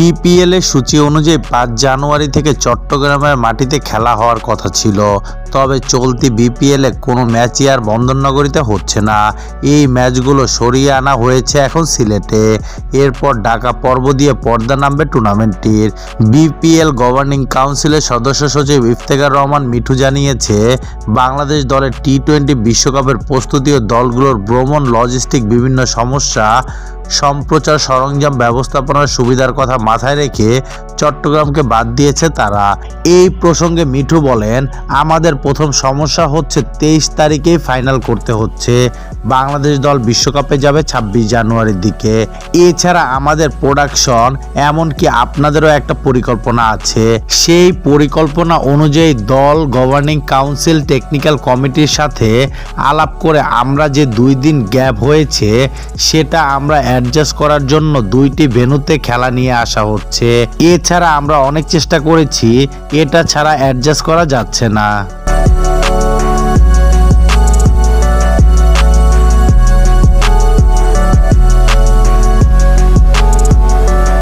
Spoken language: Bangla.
বিপিএল এর সূচি অনুযায়ী পাঁচ জানুয়ারি থেকে চট্টগ্রামের মাটিতে খেলা হওয়ার কথা ছিল। তবে চলতি বিপিএল এ কোনো ম্যাচই আর বন্দরনগরীতে হচ্ছে না। এই ম্যাচগুলো সরিয়ে আনা হয়েছে এখন সিলেটে। এরপর ঢাকা পর্ব দিয়ে পর্দা নামবে টুর্নামেন্টটির। বিপিএল গভর্নিং কাউন্সিলের সদস্য সচিব ইফতেখার রহমান মিঠু জানিয়েছে, বাংলাদেশ দলের টি টোয়েন্টি বিশ্বকাপের প্রস্তুতি ও দলগুলোর ভ্রমণ লজিস্টিক বিভিন্ন সমস্যা সম্প্রচার সরঞ্জাম ব্যবস্থাপনার সুবিধার কথা মাথায় রেখে চট্টগ্রামকে বাদ দিয়েছে তারা। এই প্রসঙ্গে মিঠু বলেন, আমাদের প্রথম সমস্যা হচ্ছে তেইশ তারিখেই ফাইনাল করতে হচ্ছে। বাংলাদেশ দল বিশ্বকাপে যাবে ছাব্বিশ জানুয়ারির দিকে। এছাড়া আমাদের প্রোডাকশন এমনকি আপনাদেরও একটা পরিকল্পনা আছে। সেই পরিকল্পনা অনুযায়ী দল গভর্নিং কাউন্সিল টেকনিক্যাল কমিটির সাথে আলাপ করে আমরা যে দুই দিন গ্যাপ হয়েছে, সেটা আমরা অ্যাডজাস্ট করার জন্য দুইটি ভেন্যুতে খেলা নিয়ে আসা হচ্ছে। এছাড়া আমরা অনেক চেষ্টা করেছি, এটা ছাড়া অ্যাডজাস্ট করা যাচ্ছে না।